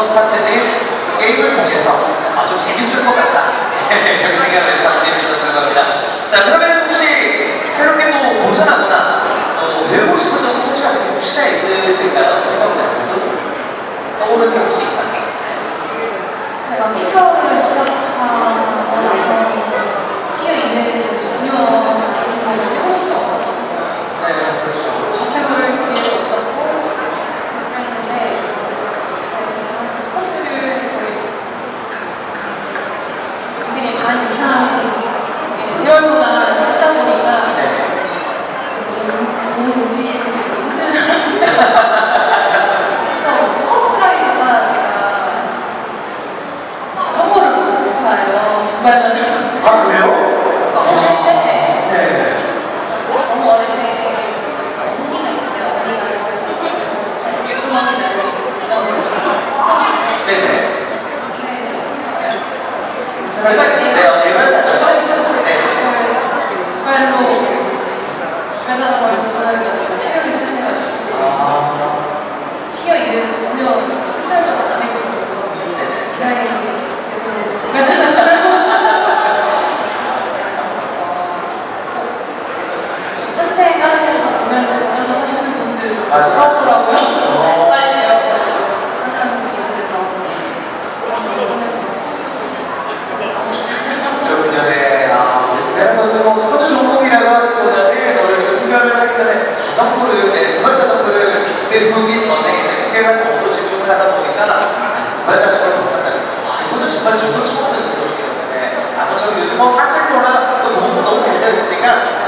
스타트는 게임을 통해서 아, 좀 재밌을 것 같다. 그렇게 생각을 해서 해주셨던 겁니다. 자, 그러면 혹시 새롭게 또 도전하거나 어, 배우고 싶은 점 스포츠가 혹시나 있으실까요? 생각나는 떠오르는 게 혹시 있나요? 제가 피겨를 시작하고 나서 피겨 이외에는 전혀 해볼 수가 없었거든요. 네, 그렇죠. 접해볼 기회도 없었고 그랬는데 스포츠를 거의 굉장 히 반 이상 이렇게 세월보다 했다 보니까 네. 몸을 움직이는 게 힘들어요. 그래서 스포츠라기보다 제가 자전거를 못 타요. 두발 자전거. 아, 그래요? 어릴 때 네. 너무 어릴 때 언니가 있는데 언니가 유튜버니를 네네. 내가 네, 어, 네, 맞아요. 네. 주말로 주말자전거를 못하는 체력을 시작해가지고 아, 피어 이외에는 전혀 신발도 안 해보고 있어서 이 나이에 주말자전거를 산책하는 데서 보면 자전거 타시는 분들 맞아요. 부럽더라고요. 빨리 배워서 하는 곳에서 그렇군요. 네. 아, 우리 배현 선수 뭐 스포츠 전공이라고 하기보다는 오늘 좀 투표를 하기 전에 자전거를, 네, 주말 자전거를 배우기 전에 투표 활동으로 집중을 하다 보니까 아, 주말 자전거를 못한다. 아, 이거는 정말 저도 처음 듣는 소식이었는데 아마 저 요즘 뭐 산책로나 또 너무 너무 잘 되어 있으니까